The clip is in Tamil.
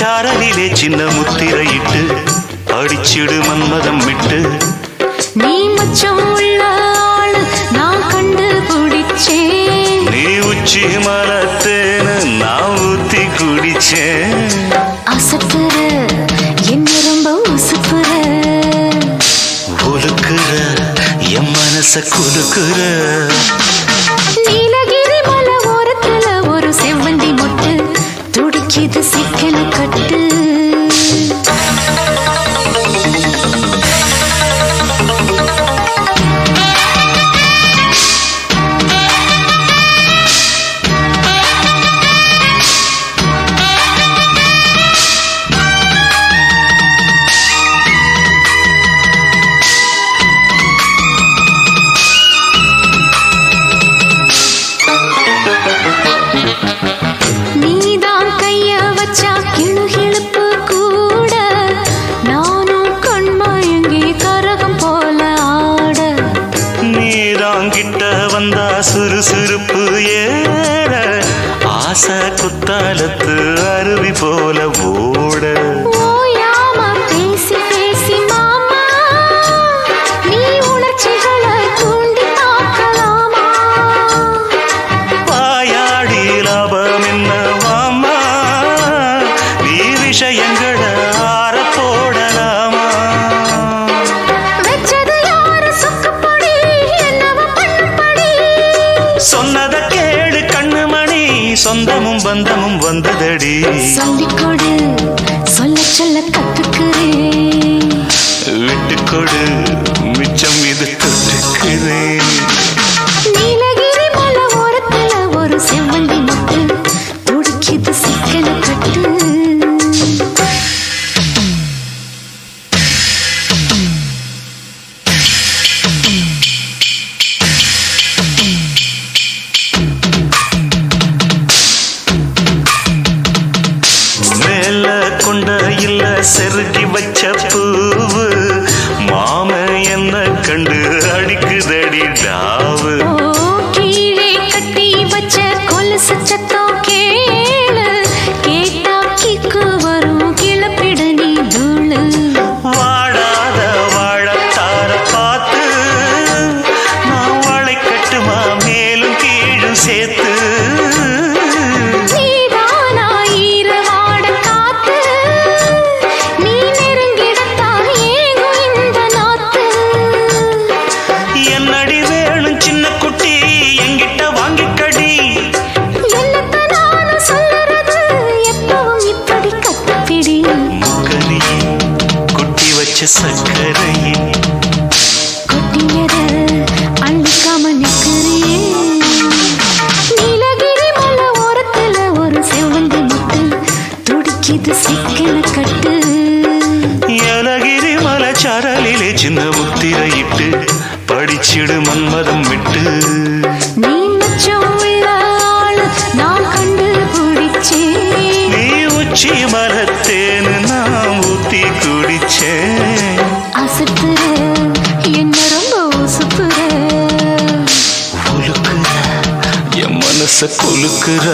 சாரலிலே சின்ன முத்திரையிட்டு அடிச்சிடு மன்மதம் விட்டு. நீ மச்சம் உள்ள நான் கண்டு பிடிச்சேன் நீ உச்சி மலத்தேன்னு நான் ஊத்தி குடிச்சேன். அசத்துற என்ன ரொம்ப உசுப்புற ஒழுக்குற என் மனச குலுக்குற. துடிக்குது சிக்கன கட்டு കുത്താലത്ത് சொந்தமும் பந்தமும் வந்ததடி. சொல்லிக் கொடு சொல்ல சொல்ல கத்துக்கிறேன். விட்டுக்கொடு. என்னடி வேணும் சின்ன குட்டி எங்கிட்ட வாங்கிக்கடி. குட்டி வச்ச சக்கரையே படிச்சிடு மன்மதம் விட்டு. நீ ஆளு நான் கண்டு பிடிச்சேன். நீ உச்சி மரத்தேன்னு நான் ஊத்தி குடிச்சேன். அசத்துற என்ன ரொம்ப உசுப்புற உலுக்குற என் மனச கொலுக்குற.